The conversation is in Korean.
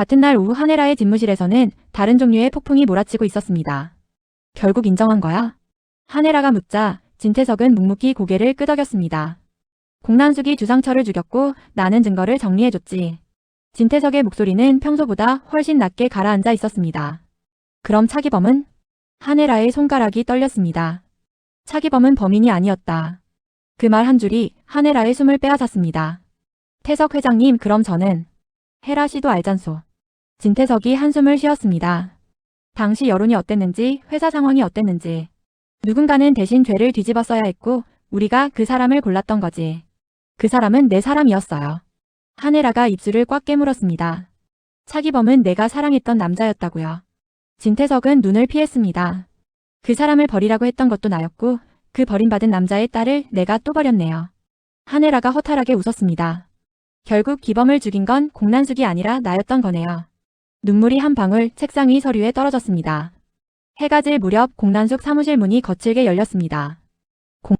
같은 날 오후 하네라의 집무실에서는 다른 종류의 폭풍이 몰아치고 있었습니다. 결국 인정한 거야? 하네라가 묻자 진태석은 묵묵히 고개를 끄덕였습니다. 공난숙이 주상철을 죽였고 나는 증거를 정리해줬지. 진태석의 목소리는 평소보다 훨씬 낮게 가라앉아 있었습니다. 그럼 차기범은? 하네라의 손가락이 떨렸습니다. 차기범은 범인이 아니었다. 그 말 한 줄이 하네라의 숨을 빼앗았습니다. 태석 회장님 그럼 저는 헤라 씨도 알잖소. 진태석이 한숨을 쉬었습니다. 당시 여론이 어땠는지 회사 상황이 어땠는지 누군가는 대신 죄를 뒤집었어야 했고 우리가 그 사람을 골랐던 거지. 그 사람은 내 사람이었어요. 하네라가 입술을 꽉 깨물었습니다. 차기범은 내가 사랑했던 남자였다고요. 진태석은 눈을 피했습니다. 그 사람을 버리라고 했던 것도 나였고 그 버림받은 남자의 딸을 내가 또 버렸네요. 하네라가 허탈하게 웃었습니다. 결국 기범을 죽인 건 공난숙이 아니라 나였던 거네요. 눈물이 한 방울 책상 위 서류에 떨어졌습니다. 해가 질 무렵 공난숙 사무실 문이 거칠게 열렸습니다.